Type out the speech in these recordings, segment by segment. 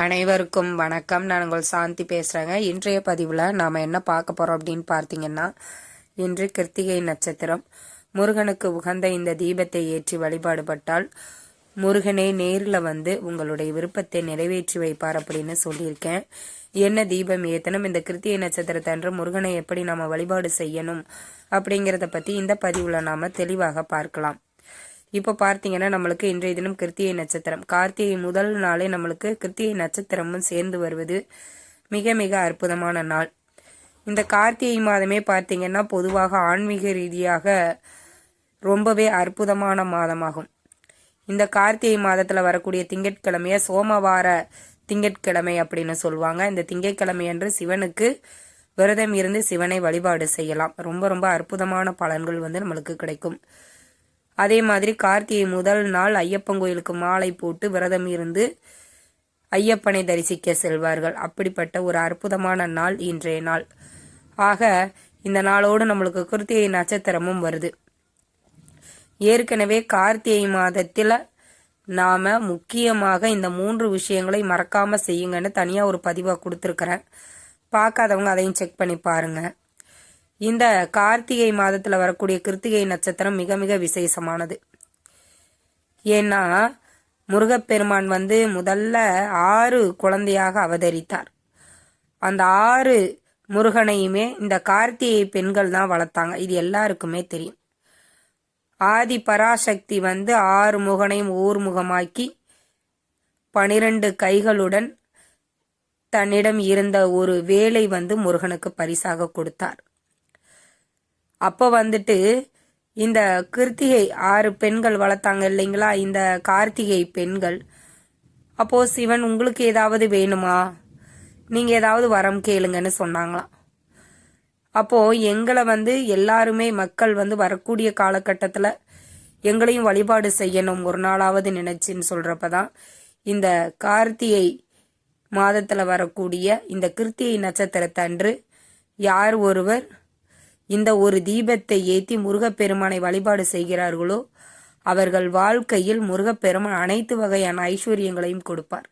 அனைவருக்கும் வணக்கம். நான் உங்கள் சாந்தி பேசுகிறேங்க இன்றைய பதிவில் நாம் என்ன பார்க்க போகிறோம் அப்படின்னு பார்த்தீங்கன்னா இன்று கிருத்திகை நட்சத்திரம். முருகனுக்கு உகந்த இந்த தீபத்தை ஏற்றி வழிபாடுபட்டால் முருகனே நேரில் வந்து உங்களுடைய விருப்பத்தை நிறைவேற்றி வைப்பார் அப்படின்னு சொல்லியிருக்கேன். என்ன தீபம் ஏத்தனும் இந்த கிருத்திகை நட்சத்திரத்தை அன்று முருகனை எப்படி நாம் வழிபாடு செய்யணும் அப்படிங்கிறத பற்றி இந்த பதிவில் நாம் தெளிவாக பார்க்கலாம். இப்போ பார்த்தீங்கன்னா நம்மளுக்கு இன்றைய தினம் கிருத்திகை நட்சத்திரம். கார்த்திகை முதல் நாளே நம்மளுக்கு கிருத்திகை நட்சத்திரமும் சேர்ந்து வருவது மிக மிக அற்புதமான நாள். இந்த கார்த்திகை மாதமே பார்த்தீங்கன்னா பொதுவாக ஆன்மீக ரீதியாக ரொம்பவே அற்புதமான மாதமாகும். இந்த கார்த்திகை மாதத்தில் வரக்கூடிய திங்கட்கிழமைய சோமவார திங்கட்கிழமை அப்படின்னு சொல்லுவாங்க. இந்த திங்கட்கிழமை அன்று சிவனுக்கு விரதம் இருந்து சிவனை வழிபாடு செய்யலாம். ரொம்ப ரொம்ப அற்புதமான பலன்கள் வந்து நம்மளுக்கு கிடைக்கும். அதே மாதிரி கார்த்திகை முதல் நாள் ஐயப்பன் கோயிலுக்கு மாலை போட்டு விரதம் இருந்து ஐயப்பனை தரிசிக்க செல்வார்கள். அப்படிப்பட்ட ஒரு அற்புதமான நாள் இன்றைய நாள். ஆக இந்த நாளோடு நம்மளுக்கு கிருத்திகை நட்சத்திரமும் வருது. ஏற்கனவே கார்த்திகை மாதத்தில் நாம முக்கியமாக இந்த மூன்று விஷயங்களை மறக்காம செய்யுங்கன்னு தனியாக ஒரு பதிவாக கொடுத்துருக்குறேன். பார்க்காதவங்க அதையும் செக் பண்ணி பாருங்கள் இந்த கார்த்திகை மாதத்துல வரக்கூடிய கிருத்திகை நட்சத்திரம் மிக மிக விசேஷமானது. ஏன்னா முருகப்பெருமான் வந்து முதல்ல ஆறு குழந்தையாக அவதரித்தார். அந்த ஆறு முருகனையுமே இந்த கார்த்திகை பெண்கள் தான் வளர்த்தாங்க. இது எல்லாருக்குமே தெரியும். ஆதி பராசக்தி வந்து ஆறு முகனையும் ஊர் முகமாக்கி பனிரெண்டு கைகளுடன் தன்னிடம் இருந்த ஒரு வேலை வந்து முருகனுக்கு பரிசாக கொடுத்தார். அப்போ வந்துட்டு இந்த கிருத்திகை ஆறு பெண்கள் வளர்த்தாங்க இல்லைங்களா? இந்த கார்த்திகை பெண்கள். அப்போ சிவன் உங்களுக்கு ஏதாவது வேணுமா? நீங்க ஏதாவது வரம் கேளுங்கன்னு சொன்னாங்களாம் அப்போ எங்களை வந்து எல்லாருமே மக்கள் வந்து வரக்கூடிய காலகட்டத்தில் எங்களையும் வழிபாடு செய்யணும் ஒரு நாளாவது நினைச்சுன்னு சொல்றப்பதான் இந்த கார்த்திகை மாதத்துல வரக்கூடிய இந்த கிருத்திகை நட்சத்திரத்தன்று யார் ஒருவர் இந்த ஒரு தீபத்தை ஏற்றி முருகப்பெருமானை வழிபாடு செய்கிறார்களோ? அவர்கள் வாழ்க்கையில் முருகப்பெருமான் அனைத்து வகையான ஐஸ்வர்யங்களையும் கொடுப்பார்.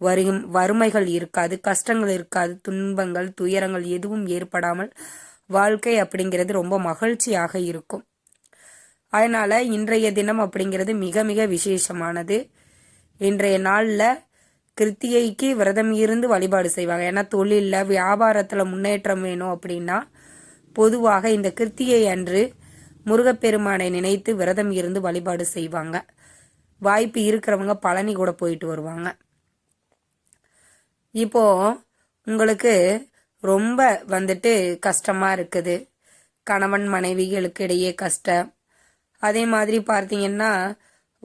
வரும் வறுமைகள் இருக்காது கஷ்டங்கள் இருக்காது துன்பங்கள் துயரங்கள் எதுவும் ஏற்படாமல் வாழ்க்கை அப்படிங்கிறது ரொம்ப மகிழ்ச்சியாக இருக்கும். அதனால் இன்றைய தினம் அப்படிங்கிறது மிக மிக விசேஷமானது. இன்றைய நாளில் கிருத்திகைக்கு விரதம் இருந்து வழிபாடு செய்வாங்க. ஏன்னா தொழிலில் வியாபாரத்தில் முன்னேற்றம் வேணும் அப்படின்னா பொதுவாக இந்த கிருத்திகை அன்று முருகப்பெருமானை நினைத்து விரதம் இருந்து வழிபாடு செய்வாங்க. வாய்ப்பு இருக்கிறவங்க பழனி கூட போயிட்டு வருவாங்க. இப்போ உங்களுக்கு ரொம்ப வந்துட்டு கஷ்டமா இருக்குது. கணவன் மனைவிகளுக்கு இடையே கஷ்டம். அதே மாதிரி பார்த்தீங்கன்னா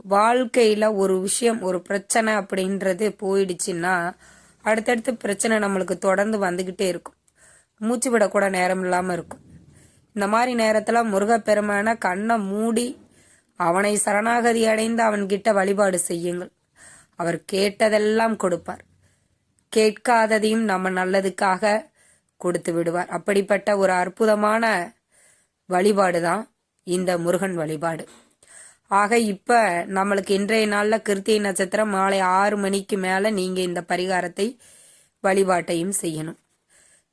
வாழ்க்கையில ஒரு விஷயம் ஒரு பிரச்சனை அப்படின்றது போயிடுச்சுன்னா அடுத்தடுத்து பிரச்சனை நம்மளுக்கு தொடர்ந்து வந்துகிட்டே இருக்கும். மூச்சு விடக்கூட நேரம் இல்லாமல் இருக்கும். இந்த மாதிரி நேரத்தில் முருகப்பெருமான கண்ணை மூடி அவனை சரணாகதி அடைந்து அவன்கிட்ட வழிபாடு செய்யுங்கள். அவர் கேட்டதெல்லாம் கொடுப்பார். கேட்காததையும் நம்ம நல்லதுக்காக கொடுத்து விடுவார். அப்படிப்பட்ட ஒரு அற்புதமான வழிபாடு தான் இந்த முருகன் வழிபாடு. ஆக இப்போ நம்மளுக்கு இன்றைய நாளில் கிருத்திகை நட்சத்திரம் மாலை ஆறு மணிக்கு மேலே நீங்கள் இந்த பரிகாரத்தை வழிபாட்டையும் செய்யணும்.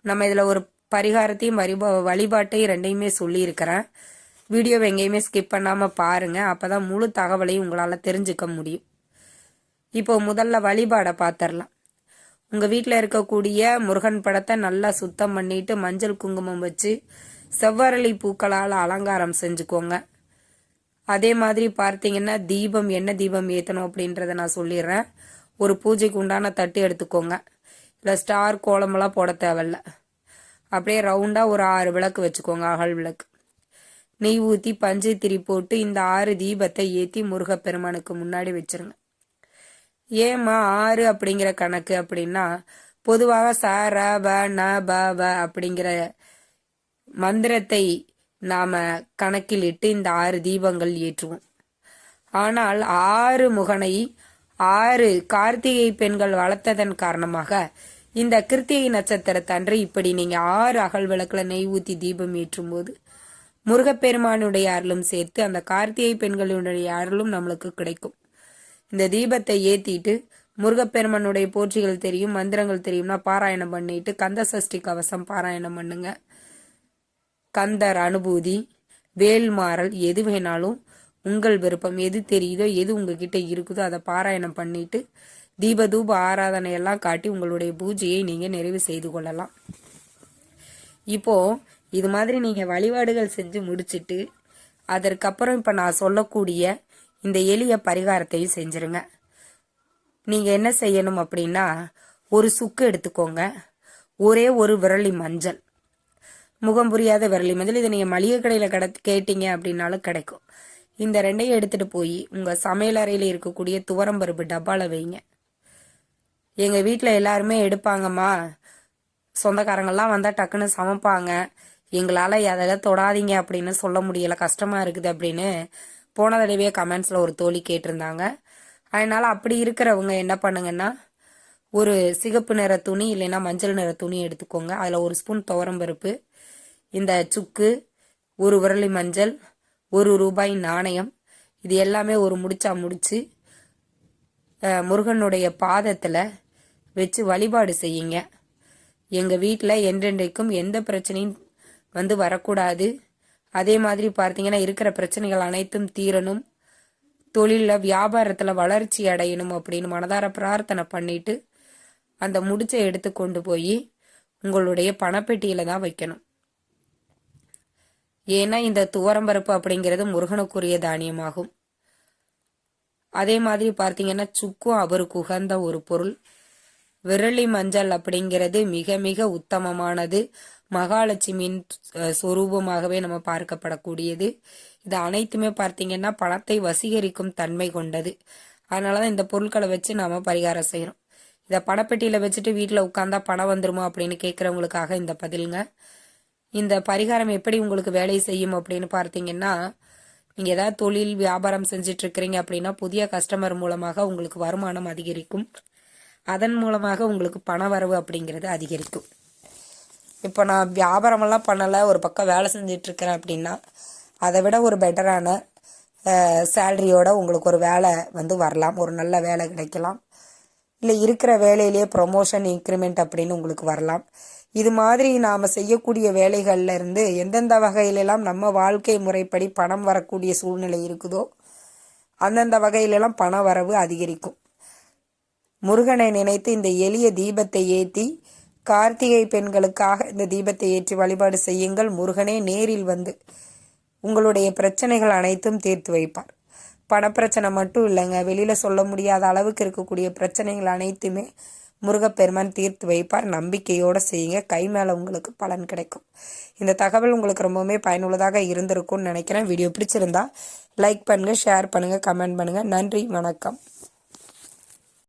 நம்ம இதில் ஒரு பரிகாரத்தையும் வரிபா வழிபாட்டையும் ரெண்டையுமே சொல்லியிருக்கிறேன். வீடியோவை எங்கேயுமே ஸ்கிப் பண்ணாமல் பாருங்கள் அப்போ தான் முழு தகவலையும் உங்களால் தெரிஞ்சுக்க முடியும். இப்போ முதல்ல வழிபாடை பார்த்துடலாம் உங்கள் வீட்டில் இருக்கக்கூடிய முருகன் படத்தை நல்லா சுத்தம் பண்ணிட்டு மஞ்சள் குங்குமம் வச்சு செவ்வரளி பூக்களால் அலங்காரம் செஞ்சுக்கோங்க. அதே மாதிரி பார்த்தீங்கன்னா தீபம் என்ன தீபம் ஏற்றணும் அப்படின்றத நான் சொல்லிடுறேன். ஒரு பூஜைக்கு உண்டான தட்டு எடுத்துக்கோங்க. இல்லை ஸ்டார் கோலமெல்லாம் போட தேவையில்ல. அப்படியே ரவுண்டாக ஒரு ஆறு விளக்கு வச்சுக்கோங்க அகல் விளக்கு. நெய் ஊற்றி பஞ்சு திரி போட்டு இந்த ஆறு தீபத்தை ஏற்றி முருகப்பெருமானுக்கு முன்னாடி வச்சிருங்க. ஏமா ஆறு அப்படிங்கிற கணக்கு அப்படின்னா பொதுவாக ச ர ப ந ப வ அப்படிங்கிற மந்திரத்தை நாம கணக்கில் இட்டு இந்த ஆறு தீபங்கள் ஏற்றுவோம். ஆனால் ஆறு முகனை ஆறு கார்த்திகை பெண்கள் வளர்த்ததன் காரணமாக இந்த கிருத்திகை நட்சத்திரத்தன்று இப்படி நீங்க ஆறு அகல் விளக்குல நெய் ஊத்தி தீபம் ஏற்றும் போது முருகப்பெருமானுடைய அருளும் சேர்த்து அந்த கார்த்திகை பெண்களுடைய அருளும் நம்மளுக்கு கிடைக்கும். இந்த தீபத்தை ஏத்திட்டு முருகப்பெருமானுடைய போற்றிகள் தெரியும் மந்திரங்கள் தெரியும்னா பாராயணம் பண்ணிட்டு கந்த சஷ்டி கவசம் பாராயணம் பண்ணுங்க. கந்தர் அனுபூதி வேல்மாறல் எது வேணாலும் உங்கள் விருப்பம் எது தெரியுதோ எது உங்ககிட்ட இருக்குதோ அதை பாராயணம் பண்ணிட்டு தீபதூப ஆராதனையெல்லாம் ஆராதனை எல்லாம் காட்டி உங்களுடைய பூஜையை நீங்க நிறைவு செய்து கொள்ளலாம். இப்போ இது மாதிரி நீங்க வழிபாடுகள் செஞ்சு முடிச்சிட்டு அதற்கப்புறம் இப்ப நான் சொல்லக்கூடிய இந்த எளிய பரிகாரத்தையும் செஞ்சிருங்க. நீங்க என்ன செய்யணும் அப்படின்னா ஒரு சுக்கு எடுத்துக்கோங்க. ஒரே ஒரு விரலி மஞ்சள். முகம் புரியாத விரலி மஞ்சள். இதை நீங்க மளிகை கடையில கட கேட்டீங்க அப்படின்னாலும் கிடைக்கும். இந்த ரெண்டையும் எடுத்துட்டு போய் உங்க சமையலறையில் இருக்கக்கூடிய துவரம்பருப்பு டப்பால வைங்க. எங்கள் வீட்டில் எல்லாருமே எடுப்பாங்கம்மா. சொந்தக்காரங்கள்லாம் வந்தால் டக்குன்னு சமைப்பாங்க. எங்களால் எதெல்லாம் தொடாதீங்க அப்படின்னு சொல்ல முடியல. கஷ்டமாக இருக்குது அப்படின்னு போன தடவையே கமெண்ட்ஸில் ஒரு தோழி கேட்டிருந்தாங்க. அதனால் அப்படி இருக்கிறவங்க என்ன பண்ணுங்கன்னா ஒரு சிகப்பு நிற துணி இல்லைன்னா மஞ்சள் நிற துணி எடுத்துக்கோங்க. அதில் ஒரு ஸ்பூன் துவரம்பருப்பு இந்த சுக்கு ஒரு உரளி மஞ்சள் ஒரு ரூபாய் நாணயம் இது எல்லாமே ஒரு முடிச்சா முடிச்சு முருகனுடைய பாதத்தில் வச்சு வழிபாடு செய்யுங்க. எங்கள் வீட்டில் என்றென்றைக்கும் எந்த பிரச்சனையும் வந்து வரக்கூடாது. அதே மாதிரி பார்த்தீங்கன்னா இருக்கிற பிரச்சனைகள் அனைத்தும் தீரணும். தொழிலில் வியாபாரத்தில் வளர்ச்சி அடையணும் அப்படின்னு மனதார பிரார்த்தனை பண்ணிட்டு அந்த முடிச்சை எடுத்து கொண்டு போய் உங்களுடைய பணப்பெட்டியில தான் வைக்கணும். ஏன்னா இந்த துவரம்பருப்பு அப்படிங்கிறது முருகனுக்குரிய தானியமாகும். அதே மாதிரி பார்த்தீங்கன்னா சுக்கும் அவருக்கு உகந்த ஒரு பொருள். விரலி மஞ்சள் அப்படிங்கிறது மிக மிக உத்தமமானது. மகாலட்சுமியின் அஹ், சொரூபமாகவே நம்ம பார்க்கப்படக்கூடியது. இது அனைத்துமே பார்த்தீங்கன்னா பணத்தை வசீகரிக்கும் தன்மை கொண்டது. அதனால தான் இந்த பொருட்களை வச்சு நாம பரிகாரம் செய்யறோம். இதை பணப்பெட்டியில வச்சுட்டு வீட்டில் உட்காந்தா பணம் வந்துருமா அப்படின்னு கேட்குறவங்களுக்காக இந்த பதிலுங்க. இந்த பரிகாரம் எப்படி உங்களுக்கு வேலை செய்யும் அப்படின்னு பார்த்தீங்கன்னா நீங்க ஏதாவது தொழில் வியாபாரம் செஞ்சுட்டு இருக்கிறீங்க அப்படின்னா புதிய கஸ்டமர் மூலமாக உங்களுக்கு வருமானம் அதிகரிக்கும். அதன் மூலமாக உங்களுக்கு பண வரவு அப்படிங்கிறது அதிகரிக்கும். இப்போ நான் வியாபாரமெல்லாம் பண்ணலை ஒரு பக்கம் வேலை செஞ்சிட்ருக்கிறேன் அப்படின்னா அதை விட ஒரு பெட்டரான சேல்ரியோட உங்களுக்கு ஒரு வேலை வந்து வரலாம் ஒரு நல்ல வேலை கிடைக்கலாம். இல்லை இருக்கிற வேலையிலேயே ப்ரொமோஷன் இன்க்ரிமெண்ட் அப்படின்னு உங்களுக்கு வரலாம். இது மாதிரி நாம் செய்யக்கூடிய வேலைகளில் இருந்து எந்தெந்த வகையிலெல்லாம் நம்ம வாழ்க்கை முறைப்படி பணம் வரக்கூடிய சூழ்நிலை இருக்குதோ அந்தந்த வகையிலெல்லாம் பண வரவு அதிகரிக்கும். முருகனை நினைத்து இந்த எளிய தீபத்தை ஏற்றி கார்த்திகை பெண்களுக்காக இந்த தீபத்தை ஏற்றி வழிபாடு செய்யுங்கள். முருகனே நேரில் வந்து உங்களுடைய பிரச்சனைகள் அனைத்தும் தீர்த்து வைப்பார். பணப்பிரச்சனை மட்டும் இல்லைங்க. வெளியில் சொல்ல முடியாத அளவுக்கு இருக்கக்கூடிய பிரச்சனைகள் அனைத்துமே முருகப்பெருமான் தீர்த்து வைப்பார். நம்பிக்கையோடு செய்யுங்க. கை மேலே உங்களுக்கு பலன் கிடைக்கும். இந்த தகவல் உங்களுக்கு ரொம்பவுமே பயனுள்ளதாக இருந்திருக்கும்னு நினைக்கிறேன். வீடியோ பிடிச்சிருந்தா லைக் பண்ணுங்கள் ஷேர் பண்ணுங்கள் கமெண்ட் பண்ணுங்கள் நன்றி வணக்கம்.